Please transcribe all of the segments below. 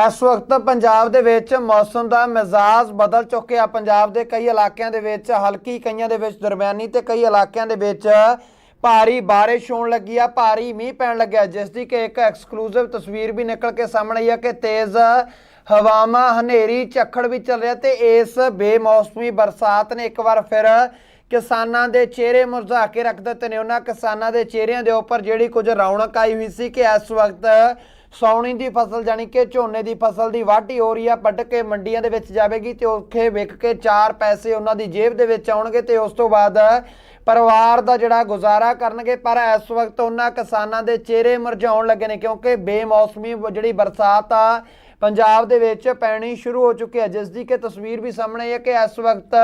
ਇਸ ਵਕਤ ਪੰਜਾਬ ਦੇ ਵਿੱਚ ਮੌਸਮ ਦਾ ਮਿਜ਼ਾਜ ਬਦਲ ਚੁੱਕਿਆ। ਪੰਜਾਬ ਦੇ ਕਈ ਇਲਾਕਿਆਂ ਦੇ ਵਿੱਚ ਹਲਕੀ, ਕਈਆਂ ਦੇ ਵਿੱਚ ਦਰਮਿਆਨੀ ਤੇ ਕਈ ਇਲਾਕਿਆਂ ਦੇ ਵਿੱਚ ਭਾਰੀ ਬਾਰਿਸ਼ ਹੋਣ ਲੱਗੀ ਆ, ਭਾਰੀ ਮੀਂਹ ਪੈਣ ਲੱਗਿਆ ਜਿਸ ਦੀ ਕਿ ਇੱਕ ਐਕਸਕਲੂਸਿਵ ਤਸਵੀਰ ਵੀ ਨਿਕਲ ਕੇ ਸਾਹਮਣੇ ਆਈ ਆ ਕਿ ਤੇਜ਼ ਹਵਾਵਾਂ, ਹਨੇਰੀ, ਝੱਖੜ ਵੀ ਚੱਲ ਰਿਹਾ ਤੇ ਇਸ ਬੇਮੌਸਮੀ ਬਰਸਾਤ ਨੇ ਇੱਕ ਵਾਰ ਫਿਰ ਕਿਸਾਨਾਂ ਦੇ ਚਿਹਰੇ ਮੁਰਝਾ ਕੇ ਰੱਖ ਦਿੱਤੇ ਨੇ। ਉਹਨਾਂ ਕਿਸਾਨਾਂ ਦੇ ਚਿਹਰਿਆਂ ਦੇ ਉੱਪਰ ਜਿਹੜੀ ਕੁਝ ਰੌਣਕ ਆਈ ਹੋਈ ਸੀ ਕਿ ਇਸ ਵਕਤ ਸੌਣੀ ਦੀ ਫਸਲ ਜਾਨੀ ਕਿ ਝੋਨੇ ਦੀ ਫਸਲ ਦੀ ਵਾਢੀ ਹੋ ਰਹੀ ਆ, ਵੱਢ ਕੇ ਮੰਡੀਆਂ ਦੇ ਵਿੱਚ ਜਾਵੇਗੀ ਤੇ ਉੱਥੇ ਵਿਕ ਕੇ 4 ਪੈਸੇ ਉਹਨਾਂ ਦੀ ਜੇਬ ਦੇ ਵਿੱਚ ਆਉਣਗੇ ਤੇ ਉਸ ਤੋਂ ਬਾਅਦ ਪਰਿਵਾਰ ਦਾ ਜਿਹੜਾ ਗੁਜ਼ਾਰਾ ਕਰਨਗੇ, ਪਰ ਇਸ ਵਕਤ ਉਹਨਾਂ ਕਿਸਾਨਾਂ ਦੇ ਚਿਹਰੇ ਮਰਝਾਉਣ ਲੱਗੇ ਨੇ ਕਿਉਂਕਿ ਬੇਮੌਸਮੀ ਜਿਹੜੀ ਬਰਸਾਤ ਆ, ਪੰਜਾਬ ਦੇ ਵਿੱਚ ਪੈਣੀ ਸ਼ੁਰੂ ਹੋ ਚੁੱਕੀ ਹੈ। ਜਿਸ ਦੀ ਕਿ ਤਸਵੀਰ ਵੀ ਸਾਹਮਣੇ ਆਈ ਹੈ ਕਿ ਇਸ ਵਕਤ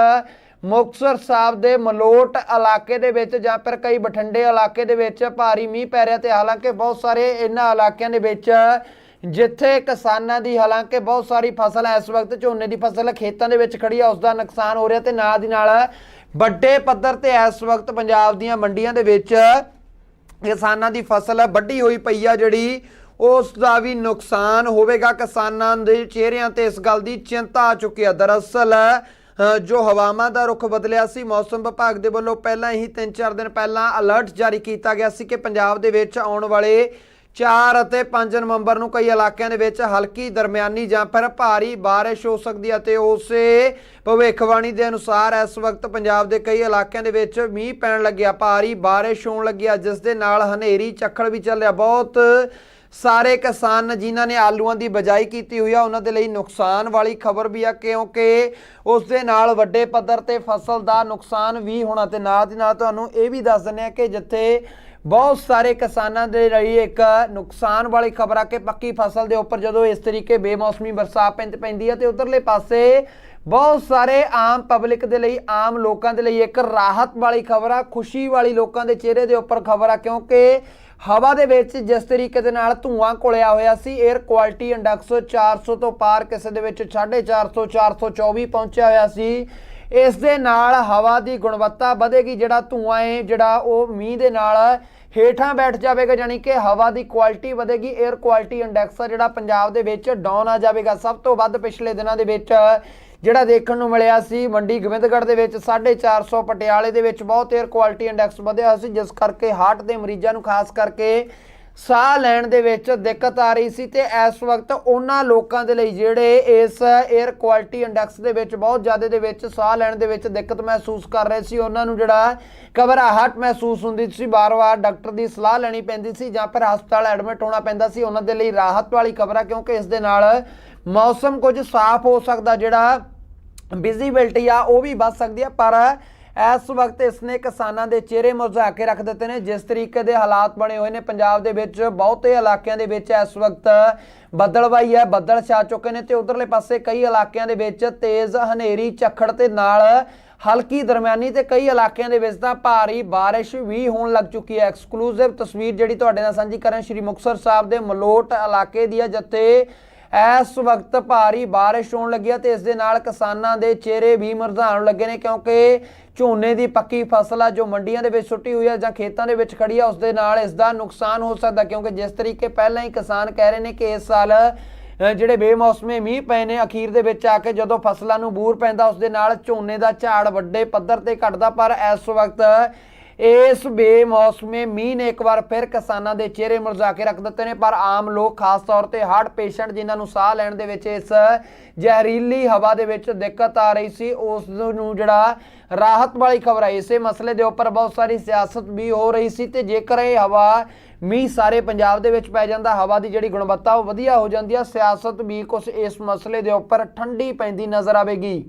ਮੁਕਤਸਰ ਸਾਹਿਬ ਦੇ ਮਲੋਟ ਇਲਾਕੇ ਦੇ ਵਿੱਚ ਜਾਂ ਫਿਰ ਕਈ ਬਠਿੰਡੇ ਇਲਾਕੇ ਦੇ ਵਿੱਚ ਭਾਰੀ ਮੀਂਹ ਪੈ ਰਿਹਾ ਤੇ ਹਾਲਾਂਕਿ ਬਹੁਤ ਸਾਰੇ ਇਹਨਾਂ ਇਲਾਕਿਆਂ ਦੇ ਵਿੱਚ ਜਿੱਥੇ ਕਿਸਾਨਾਂ ਦੀ ਹਾਲਾਂਕਿ ਬਹੁਤ ਸਾਰੀ ਫਸਲ ਇਸ ਵਕਤ ਝੋਨੇ ਦੀ ਫਸਲ ਖੇਤਾਂ ਦੇ ਵਿੱਚ ਖੜੀ ਆ ਉਸ ਦਾ ਨੁਕਸਾਨ ਹੋ ਰਿਹਾ ਤੇ ਨਾਲ ਦੀ ਨਾਲ ਵੱਡੇ ਪੱਧਰ ਤੇ ਇਸ ਵਕਤ ਪੰਜਾਬ ਦੀਆਂ ਮੰਡੀਆਂ ਦੇ ਵਿੱਚ ਕਿਸਾਨਾਂ ਦੀ ਫਸਲ ਵੱਢੀ ਹੋਈ ਪਈ ਆ, ਜਿਹੜੀ ਉਸ ਦਾ ਵੀ ਨੁਕਸਾਨ ਹੋਵੇਗਾ। ਕਿਸਾਨਾਂ ਦੇ ਚਿਹਰਿਆਂ ਤੇ ਇਸ ਗੱਲ ਦੀ ਚਿੰਤਾ ਆ ਚੁੱਕੀ ਆ। ਦਰਅਸਲ ਜੋ ਹਵਾਵਾਂ ਦਾ ਰੁਖ ਬਦਲਿਆ ਸੀ, ਮੌਸਮ ਵਿਭਾਗ ਦੇ ਵੱਲੋਂ ਪਹਿਲਾਂ ਹੀ 3-4 ਦਿਨ ਪਹਿਲਾਂ ਅਲਰਟ ਜਾਰੀ ਕੀਤਾ ਗਿਆ ਸੀ ਕਿ ਪੰਜਾਬ ਦੇ ਵਿੱਚ ਆਉਣ ਵਾਲੇ 4 ਅਤੇ 5 ਨਵੰਬਰ ਨੂੰ ਕਈ ਇਲਾਕਿਆਂ ਦੇ ਵਿੱਚ ਹਲਕੀ ਦਰਮਿਆਨੀ ਜਾਂ ਫਿਰ ਭਾਰੀ ਬਾਰਿਸ਼ ਹੋ ਸਕਦੀ ਹੈ ਤੇ ਉਸੇ ਭਵਿੱਖਬਾਣੀ ਦੇ ਅਨੁਸਾਰ ਇਸ ਵਕਤ ਪੰਜਾਬ ਦੇ ਕਈ ਇਲਾਕਿਆਂ ਦੇ ਵਿੱਚ ਮੀਂਹ ਪੈਣ ਲੱਗਿਆ, ਭਾਰੀ ਬਾਰਿਸ਼ ਹੋਣ ਲੱਗਿਆ ਜਿਸ ਦੇ ਨਾਲ ਹਨੇਰੀ, ਚੱਖੜ ਵੀ ਚੱਲਿਆ ਬਹੁਤ ਸਾਰੇ ਕਿਸਾਨ ਜਿਨ੍ਹਾਂ ਨੇ ਆਲੂਆਂ ਦੀ ਬਜਾਈ ਕੀਤੀ ਹੋਈ ਆ, ਉਹਨਾਂ ਦੇ ਲਈ ਨੁਕਸਾਨ ਵਾਲੀ ਖਬਰ ਵੀ ਆ, ਕਿਉਂਕਿ ਉਸ ਦੇ ਨਾਲ ਵੱਡੇ ਪੱਧਰ ਤੇ ਫਸਲ ਦਾ ਨੁਕਸਾਨ ਵੀ ਹੋਣਾ ਤੇ ਨਾਲ ਦੀ ਨਾਲ ਤੁਹਾਨੂੰ ਇਹ ਵੀ ਦੱਸ ਦਿੰਦੇ ਆ ਕਿ ਜਿੱਥੇ ਬਹੁਤ ਸਾਰੇ ਕਿਸਾਨਾਂ ਦੇ ਲਈ ਇੱਕ ਨੁਕਸਾਨ ਵਾਲੀ ਖਬਰ ਆ ਕਿ ਪੱਕੀ ਫਸਲ ਦੇ ਉੱਪਰ ਜਦੋਂ ਇਸ ਤਰੀਕੇ ਬੇਮੌਸਮੀ ਬਰਸਾਤ ਪੈਂਦ ਪੈਂਦੀ ਹੈ ਤੇ ਉਧਰਲੇ ਪਾਸੇ ਬਹੁਤ ਸਾਰੇ ਆਮ ਪਬਲਿਕ ਦੇ ਲਈ, ਆਮ ਲੋਕਾਂ ਦੇ ਲਈ ਇੱਕ ਰਾਹਤ ਵਾਲੀ ਖਬਰ ਆ, ਖੁਸ਼ੀ ਵਾਲੀ ਲੋਕਾਂ ਦੇ ਚਿਹਰੇ ਦੇ ਉੱਪਰ ਖਬਰ ਆ, ਕਿਉਂਕਿ ਹਵਾ ਦੇ ਵਿੱਚ ਜਿਸ ਤਰੀਕੇ ਦੇ ਨਾਲ ਧੂਆਂ ਘੁਲਿਆ ਹੋਇਆ ਸੀ 에ਅਰ ਕੁਆਲਿਟੀ ਇੰਡੈਕਸ 400 ਤੋਂ ਪਾਰ ਕਿਸੇ ਦੇ ਵਿੱਚ 450 424 ਪਹੁੰਚਿਆ ਹੋਇਆ ਸੀ। ਇਸ ਦੇ ਨਾਲ ਹਵਾ ਦੀ ਗੁਣਵੱਤਾ ਵਧੇਗੀ, ਜਿਹੜਾ ਧੂਆਂ ਹੈ ਜਿਹੜਾ ਉਹ ਮੀਂਹ ਦੇ ਨਾਲ ਹੇਠਾਂ ਬੈਠ ਜਾਵੇਗਾ ਯਾਨੀ ਕਿ ਹਵਾ ਦੀ ਕੁਆਲਿਟੀ ਵਧੇਗੀ 에ਅਰ ਕੁਆਲਿਟੀ ਇੰਡੈਕਸ ਜਿਹੜਾ ਪੰਜਾਬ ਦੇ ਵਿੱਚ ਡਾਊਨ ਆ ਜਾਵੇਗਾ। ਸਭ ਤੋਂ ਵੱਧ ਪਿਛਲੇ ਦਿਨਾਂ ਦੇ ਵਿੱਚ ਜਿਹੜਾ ਦੇਖਣ ਨੂੰ ਮਿਲਿਆ ਸੀ, ਮੰਡੀ ਗੋਬਿੰਦਗੜ੍ਹ ਦੇ ਵਿੱਚ 450 ਪਟਿਆਲੇ ਦੇ ਵਿੱਚ ਬਹੁਤ 에ਅਰ ਕੁਆਲਿਟੀ ਇੰਡੈਕਸ ਵਧਿਆ ਹੋਇਆ ਸੀ, ਜਿਸ ਕਰਕੇ ਹਾਰਟ ਦੇ ਮਰੀਜ਼ਾਂ ਨੂੰ ਖਾਸ ਕਰਕੇ ਸਾਹ ਲੈਣ ਦੇ ਵਿੱਚ ਦਿੱਕਤ ਆ ਰਹੀ ਸੀ ਤੇ ਇਸ ਵਕਤ ਉਹਨਾਂ ਲੋਕਾਂ ਦੇ ਲਈ ਜਿਹੜੇ ਇਸ 에ਅਰ ਕੁਆਲਿਟੀ ਇੰਡੈਕਸ ਦੇ ਵਿੱਚ ਬਹੁਤ ਜ਼ਿਆਦਾ ਦੇ ਵਿੱਚ ਸਾਹ ਲੈਣ ਦੇ ਵਿੱਚ ਦਿੱਕਤ ਮਹਿਸੂਸ ਕਰ ਰਹੇ ਸੀ। ਉਹਨਾਂ ਨੂੰ ਜਿਹੜਾ ਘਬਰਾਹਟ ਮਹਿਸੂਸ ਹੁੰਦੀ ਸੀ। ਬਾਰ-ਬਾਰ ਡਾਕਟਰ ਦੀ ਸਲਾਹ ਲੈਣੀ ਪੈਂਦੀ ਸੀ ਜਾਂ ਫਿਰ ਹਸਪਤਾਲ ਐਡਮਿਟ ਹੋਣਾ ਪੈਂਦਾ ਸੀ। ਉਹਨਾਂ ਦੇ ਲਈ ਰਾਹਤ ਵਾਲੀ ਖਬਰ ਆ ਕਿਉਂਕਿ ਇਸ ਦੇ ਨਾਲ ਮੌਸਮ ਕੁਝ ਸਾਫ਼ ਹੋ ਸਕਦਾ, ਜਿਹੜਾ ਵਿਜ਼ਿਬਿਲਟੀ ਆ ਉਹ ਵੀ ਵੱਧ ਸਕਦੀ ਆ। ਪਰ ਇਸ ਵਕਤ ਇਸਨੇ ਕਿਸਾਨਾਂ ਦੇ ਚਿਹਰੇ ਮੁਰਝਾ ਕੇ ਰੱਖ ਦਿੱਤੇ ਨੇ। ਜਿਸ ਤਰੀਕੇ ਦੇ ਹਾਲਾਤ ਬਣੇ ਹੋਏ ਨੇ ਪੰਜਾਬ ਦੇ ਵਿੱਚ, ਬਹੁਤੇ ਇਲਾਕਿਆਂ ਦੇ ਵਿੱਚ ਇਸ ਵਕਤ ਬੱਦਲਵਾਈ ਹੈ, ਬੱਦਲ ਛਾ ਚੁੱਕੇ ਨੇ ਤੇ ਉਧਰਲੇ ਪਾਸੇ ਕਈ ਇਲਾਕਿਆਂ ਦੇ ਵਿੱਚ ਤੇਜ਼ ਹਨੇਰੀ, ਝੱਖੜ ਤੇ ਨਾਲ ਹਲਕੀ ਦਰਮਿਆਨੀ ਤੇ ਕਈ ਇਲਾਕਿਆਂ ਦੇ ਵਿੱਚ ਤਾਂ ਭਾਰੀ ਬਾਰਿਸ਼ ਵੀ ਹੋਣ ਲੱਗ ਚੁੱਕੀ ਹੈ। ਐਕਸਕਲੂਸਿਵ ਤਸਵੀਰ ਜਿਹੜੀ ਤੁਹਾਡੇ ਨਾਲ ਸਾਂਝੀ ਕਰਾਂ, ਸ਼੍ਰੀ ਮੁਕਤਸਰ ਸਾਹਿਬ ਦੇ ਮਲੋਟ ਇਲਾਕੇ ਦੀ ਹੈ, ਜਿੱਥੇ ਇਸ ਵਕਤ ਭਾਰੀ ਬਾਰਿਸ਼ ਹੋਣ ਲੱਗੀ ਹੈ ਤੇ ਇਸ ਦੇ ਨਾਲ ਕਿਸਾਨਾਂ ਦੇ ਚਿਹਰੇ ਵੀ ਮੁਰਝਾਉਣ ਲੱਗੇ ਨੇ ਕਿਉਂਕਿ ਝੋਨੇ ਦੀ ਪੱਕੀ ਫਸਲ ਆ ਜੋ ਮੰਡੀਆਂ ਦੇ ਵਿੱਚ ਸੁੱਟੀ ਹੋਈ ਆ ਜਾਂ ਖੇਤਾਂ ਦੇ ਵਿੱਚ ਖੜੀ ਆ, ਉਸ ਦੇ ਨਾਲ ਇਸ ਦਾ ਨੁਕਸਾਨ ਹੋ ਸਕਦਾ ਕਿਉਂਕਿ ਜਿਸ ਤਰੀਕੇ ਪਹਿਲਾਂ ਹੀ ਕਿਸਾਨ ਕਹਿ ਰਹੇ ਨੇ ਕਿ ਇਸ ਸਾਲ ਜਿਹੜੇ ਬੇਮੌਸਮੇ ਮੀਂਹ ਪਏ ਨੇ, ਅਖੀਰ ਦੇ ਵਿੱਚ ਆ ਕੇ ਜਦੋਂ ਫਸਲਾਂ ਨੂੰ ਬੂਰ ਪੈਂਦਾ, ਉਸ ਦੇ ਨਾਲ ਝੋਨੇ ਦਾ ਝਾੜ ਵੱਡੇ ਪੱਧਰ ਤੇ ਘਟਦਾ, ਪਰ ਇਸ ਵਕਤ ਇਸ ਬੇਮੌਸਮੇ ਮੀਂਹ ਨੇ ਇੱਕ ਵਾਰ ਫਿਰ ਕਿਸਾਨਾਂ ਦੇ ਚਿਹਰੇ ਮੁਰਝਾ ਕੇ ਰੱਖ ਦਿੱਤੇ ਨੇ, ਪਰ ਆਮ ਲੋਕ, ਖਾਸ ਤੌਰ ਤੇ ਹਾਰਟ ਪੇਸ਼ੈਂਟ ਜਿਨ੍ਹਾਂ ਨੂੰ ਸਾਹ ਲੈਣ ਦੇ ਵਿੱਚ ਇਸ ਜ਼ਹਿਰੀਲੀ ਹਵਾ ਦੇ ਵਿੱਚ ਦਿੱਕਤ ਆ ਰਹੀ ਸੀ, ਉਸ ਨੂੰ ਜਿਹੜਾ ਰਾਹਤ ਵਾਲੀ ਖਬਰ ਹੈ ਇਸੇ ਮਸਲੇ ਦੇ ਉੱਪਰ ਬਹੁਤ ਸਾਰੀ ਸਿਆਸਤ ਵੀ ਹੋ ਰਹੀ ਸੀ ਤੇ ਜੇਕਰ ਇਹ ਹਵਾ ਮੀਂਹ ਸਾਰੇ ਪੰਜਾਬ ਦੇ ਵਿੱਚ ਪੈ ਜਾਂਦਾ, ਹਵਾ ਦੀ ਜਿਹੜੀ ਗੁਣਵੱਤਾ ਉਹ ਵਧੀਆ ਹੋ ਜਾਂਦੀ ਆ, ਸਿਆਸਤ ਵੀ ਕੁਝ ਇਸ ਮਸਲੇ ਦੇ ਉੱਪਰ ਠੰਡੀ ਪੈਂਦੀ ਨਜ਼ਰ ਆਵੇਗੀ।